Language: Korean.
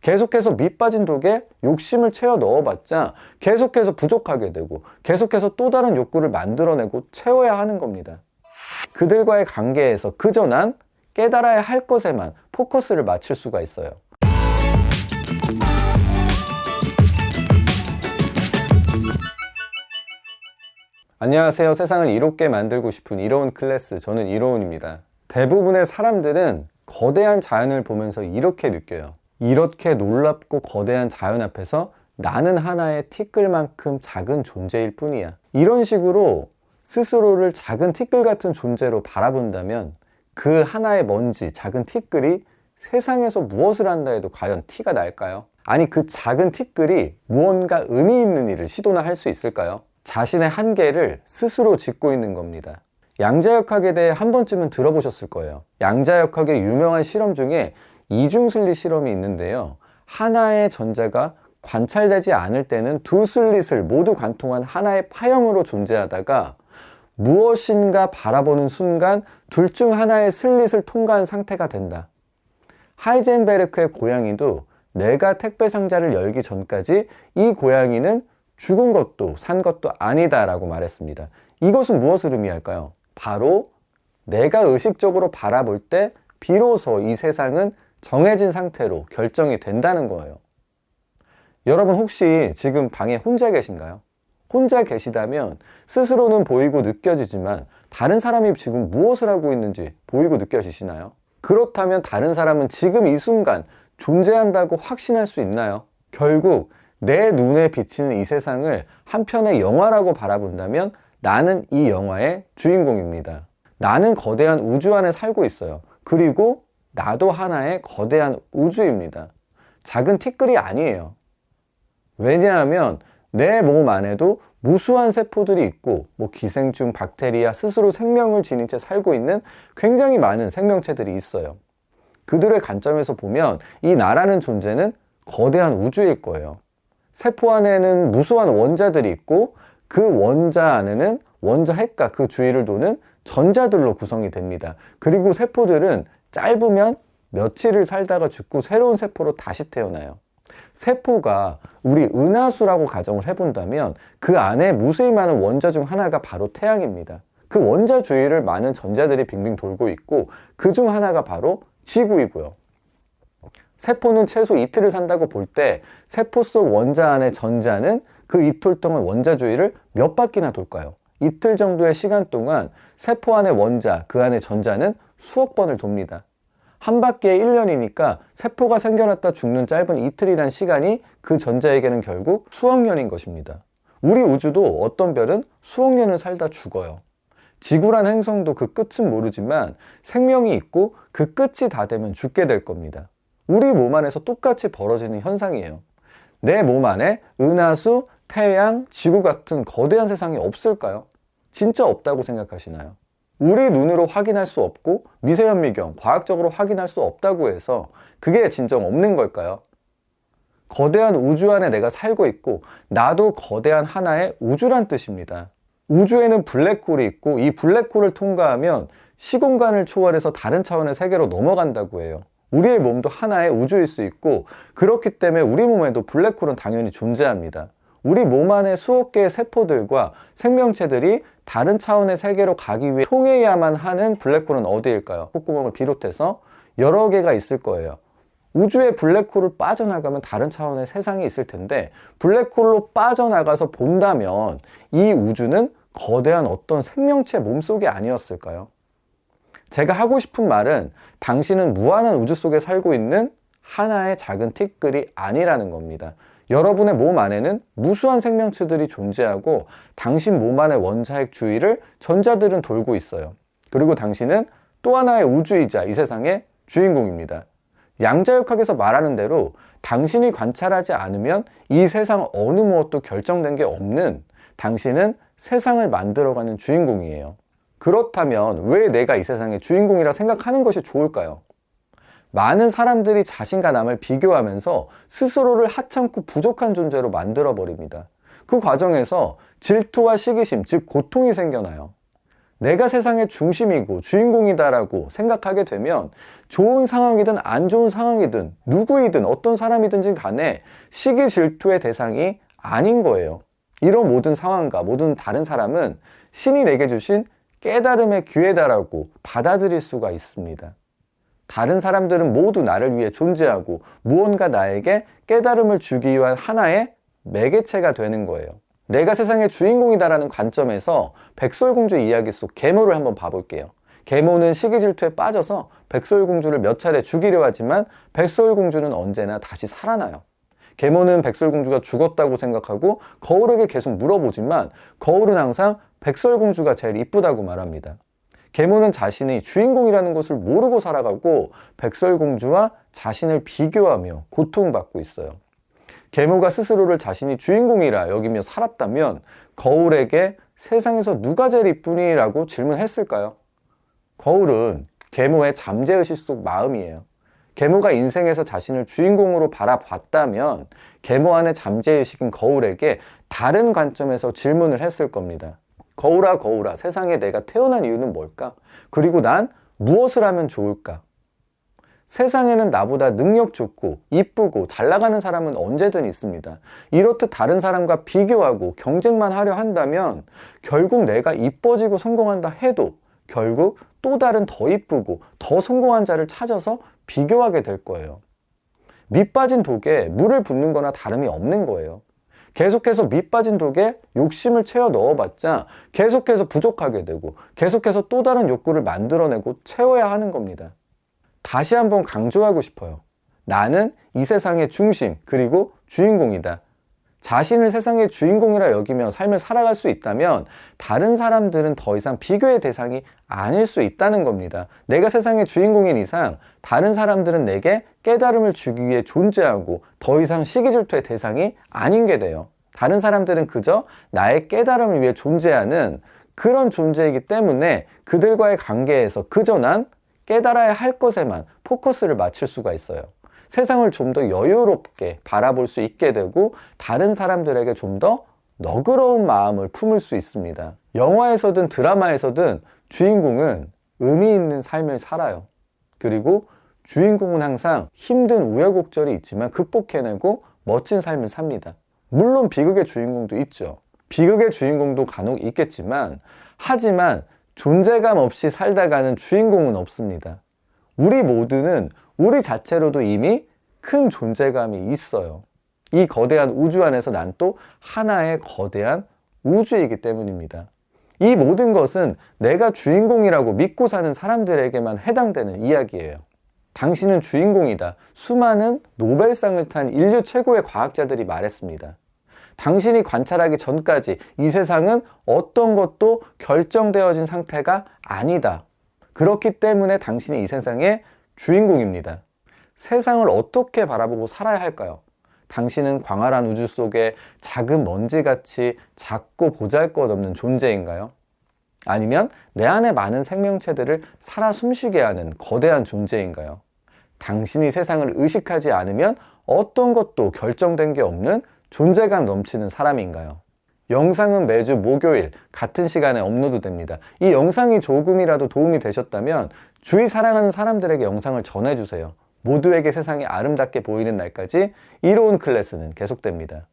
계속해서 밑빠진 독에 욕심을 채워 넣어봤자 계속해서 부족하게 되고 계속해서 또 다른 욕구를 만들어내고 채워야 하는 겁니다. 그들과의 관계에서 그저 난 깨달아야 할 것에만 포커스를 맞출 수가 있어요. 안녕하세요. 세상을 이롭게 만들고 싶은 이로운 클래스. 저는 이로운입니다. 대부분의 사람들은 거대한 자연을 보면서 이렇게 느껴요. 이렇게 놀랍고 거대한 자연 앞에서 나는 하나의 티끌만큼 작은 존재일 뿐이야. 이런 식으로 스스로를 작은 티끌 같은 존재로 바라본다면 그 하나의 먼지, 작은 티끌이 세상에서 무엇을 한다 해도 과연 티가 날까요? 아니, 그 작은 티끌이 무언가 의미 있는 일을 시도나 할 수 있을까요? 자신의 한계를 스스로 짓고 있는 겁니다. 양자역학에 대해 한 번쯤은 들어보셨을 거예요. 양자역학의 유명한 실험 중에 이중슬릿 실험이 있는데요. 하나의 전자가 관찰되지 않을 때는 두 슬릿을 모두 관통한 하나의 파형으로 존재하다가 무엇인가 바라보는 순간 둘 중 하나의 슬릿을 통과한 상태가 된다. 하이젠베르크의 고양이도 내가 택배 상자를 열기 전까지 이 고양이는 죽은 것도 산 것도 아니다 라고 말했습니다. 이것은 무엇을 의미할까요? 바로 내가 의식적으로 바라볼 때 비로소 이 세상은 정해진 상태로 결정이 된다는 거예요. 여러분 혹시 지금 방에 혼자 계신가요? 혼자 계시다면 스스로는 보이고 느껴지지만 다른 사람이 지금 무엇을 하고 있는지 보이고 느껴지시나요? 그렇다면 다른 사람은 지금 이 순간 존재한다고 확신할 수 있나요? 결국 내 눈에 비치는 이 세상을 한편의 영화라고 바라본다면 나는 이 영화의 주인공입니다. 나는 거대한 우주 안에 살고 있어요. 그리고 나도 하나의 거대한 우주입니다. 작은 티끌이 아니에요. 왜냐하면 내 몸 안에도 무수한 세포들이 있고 뭐 기생충, 박테리아, 스스로 생명을 지닌 채 살고 있는 굉장히 많은 생명체들이 있어요. 그들의 관점에서 보면 이 나라는 존재는 거대한 우주일 거예요. 세포 안에는 무수한 원자들이 있고 그 원자 안에는 원자 핵과 그 주위를 도는 전자들로 구성이 됩니다. 그리고 세포들은 짧으면 며칠을 살다가 죽고 새로운 세포로 다시 태어나요. 세포가 우리 은하수라고 가정을 해본다면 그 안에 무수히 많은 원자 중 하나가 바로 태양입니다. 그 원자 주위를 많은 전자들이 빙빙 돌고 있고 그 중 하나가 바로 지구이고요. 세포는 최소 이틀을 산다고 볼 때 세포 속 원자 안의 전자는 그 이틀 동안 원자 주위를 몇 바퀴나 돌까요? 이틀 정도의 시간 동안 세포 안의 원자, 그 안의 전자는 수억 번을 돕니다. 한 바퀴에 1년이니까 세포가 생겨났다 죽는 짧은 이틀이란 시간이 그 전자에게는 결국 수억 년인 것입니다. 우리 우주도 어떤 별은 수억 년을 살다 죽어요. 지구란 행성도 그 끝은 모르지만 생명이 있고 그 끝이 다 되면 죽게 될 겁니다. 우리 몸 안에서 똑같이 벌어지는 현상이에요. 내 몸 안에 은하수, 태양, 지구 같은 거대한 세상이 없을까요? 진짜 없다고 생각하시나요? 우리 눈으로 확인할 수 없고 미세현미경, 과학적으로 확인할 수 없다고 해서 그게 진정 없는 걸까요? 거대한 우주 안에 내가 살고 있고 나도 거대한 하나의 우주란 뜻입니다. 우주에는 블랙홀이 있고 이 블랙홀을 통과하면 시공간을 초월해서 다른 차원의 세계로 넘어간다고 해요. 우리의 몸도 하나의 우주일 수 있고 그렇기 때문에 우리 몸에도 블랙홀은 당연히 존재합니다. 우리 몸 안에 수억 개의 세포들과 생명체들이 다른 차원의 세계로 가기 위해 통해야만 하는 블랙홀은 어디일까요? 콧구멍을 비롯해서 여러 개가 있을 거예요. 우주의 블랙홀을 빠져나가면 다른 차원의 세상이 있을 텐데 블랙홀로 빠져나가서 본다면 이 우주는 거대한 어떤 생명체 몸속이 아니었을까요? 제가 하고 싶은 말은 당신은 무한한 우주 속에 살고 있는 하나의 작은 티끌이 아니라는 겁니다. 여러분의 몸 안에는 무수한 생명체들이 존재하고 당신 몸 안의 원자핵 주위를 전자들은 돌고 있어요. 그리고 당신은 또 하나의 우주이자 이 세상의 주인공입니다. 양자역학에서 말하는 대로 당신이 관찰하지 않으면 이 세상 어느 무엇도 결정된 게 없는 당신은 세상을 만들어가는 주인공이에요. 그렇다면 왜 내가 이 세상의 주인공이라 생각하는 것이 좋을까요? 많은 사람들이 자신과 남을 비교하면서 스스로를 하찮고 부족한 존재로 만들어 버립니다. 그 과정에서 질투와 시기심, 즉 고통이 생겨나요. 내가 세상의 중심이고 주인공이다라고 생각하게 되면 좋은 상황이든 안 좋은 상황이든 누구이든 어떤 사람이든지 간에 시기 질투의 대상이 아닌 거예요. 이런 모든 상황과 모든 다른 사람은 신이 내게 주신 깨달음의 기회다라고 받아들일 수가 있습니다. 다른 사람들은 모두 나를 위해 존재하고 무언가 나에게 깨달음을 주기 위한 하나의 매개체가 되는 거예요. 내가 세상의 주인공이다라는 관점에서 백설공주 이야기 속 계모를 한번 봐볼게요. 계모는 시기 질투에 빠져서 백설공주를 몇 차례 죽이려 하지만 백설공주는 언제나 다시 살아나요. 계모는 백설공주가 죽었다고 생각하고 거울에게 계속 물어보지만 거울은 항상 백설공주가 제일 이쁘다고 말합니다. 계모는 자신이 주인공이라는 것을 모르고 살아가고 백설공주와 자신을 비교하며 고통받고 있어요. 계모가 스스로를 자신이 주인공이라 여기며 살았다면 거울에게 세상에서 누가 제일 이쁘니라고 질문했을까요? 거울은 계모의 잠재의식 속 마음이에요. 계모가 인생에서 자신을 주인공으로 바라봤다면 계모 안의 잠재의식인 거울에게 다른 관점에서 질문을 했을 겁니다. 거울아 거울아 세상에 내가 태어난 이유는 뭘까? 그리고 난 무엇을 하면 좋을까? 세상에는 나보다 능력 좋고 이쁘고 잘 나가는 사람은 언제든 있습니다. 이렇듯 다른 사람과 비교하고 경쟁만 하려 한다면 결국 내가 이뻐지고 성공한다 해도 결국 또 다른 더 이쁘고 더 성공한 자를 찾아서 비교하게 될 거예요. 밑 빠진 독에 물을 붓는 거나 다름이 없는 거예요. 계속해서 밑 빠진 독에 욕심을 채워 넣어봤자 계속해서 부족하게 되고 계속해서 또 다른 욕구를 만들어내고 채워야 하는 겁니다. 다시 한번 강조하고 싶어요. 나는 이 세상의 중심, 그리고 주인공이다. 자신을 세상의 주인공이라 여기며 삶을 살아갈 수 있다면 다른 사람들은 더 이상 비교의 대상이 아닐 수 있다는 겁니다. 내가 세상의 주인공인 이상 다른 사람들은 내게 깨달음을 주기 위해 존재하고 더 이상 시기 질투의 대상이 아닌 게 돼요. 다른 사람들은 그저 나의 깨달음을 위해 존재하는 그런 존재이기 때문에 그들과의 관계에서 그저 난 깨달아야 할 것에만 포커스를 맞출 수가 있어요. 세상을 좀 더 여유롭게 바라볼 수 있게 되고 다른 사람들에게 좀 더 너그러운 마음을 품을 수 있습니다. 영화에서든 드라마에서든 주인공은 의미 있는 삶을 살아요. 그리고 주인공은 항상 힘든 우여곡절이 있지만 극복해내고 멋진 삶을 삽니다. 물론 비극의 주인공도 있죠. 비극의 주인공도 간혹 있겠지만 하지만 존재감 없이 살다가는 주인공은 없습니다. 우리 모두는 우리 자체로도 이미 큰 존재감이 있어요. 이 거대한 우주 안에서 난 또 하나의 거대한 우주이기 때문입니다. 이 모든 것은 내가 주인공이라고 믿고 사는 사람들에게만 해당되는 이야기예요. 당신은 주인공이다. 수많은 노벨상을 탄 인류 최고의 과학자들이 말했습니다. 당신이 관찰하기 전까지 이 세상은 어떤 것도 결정되어진 상태가 아니다. 그렇기 때문에 당신이 이 세상의 주인공입니다. 세상을 어떻게 바라보고 살아야 할까요? 당신은 광활한 우주 속에 작은 먼지같이 작고 보잘 것 없는 존재인가요? 아니면 내 안에 많은 생명체들을 살아 숨쉬게 하는 거대한 존재인가요? 당신이 세상을 의식하지 않으면 어떤 것도 결정된 게 없는 존재감 넘치는 사람인가요? 영상은 매주 목요일 같은 시간에 업로드 됩니다. 이 영상이 조금이라도 도움이 되셨다면 주위 사랑하는 사람들에게 영상을 전해주세요. 모두에게 세상이 아름답게 보이는 날까지 이로운 클래스는 계속됩니다.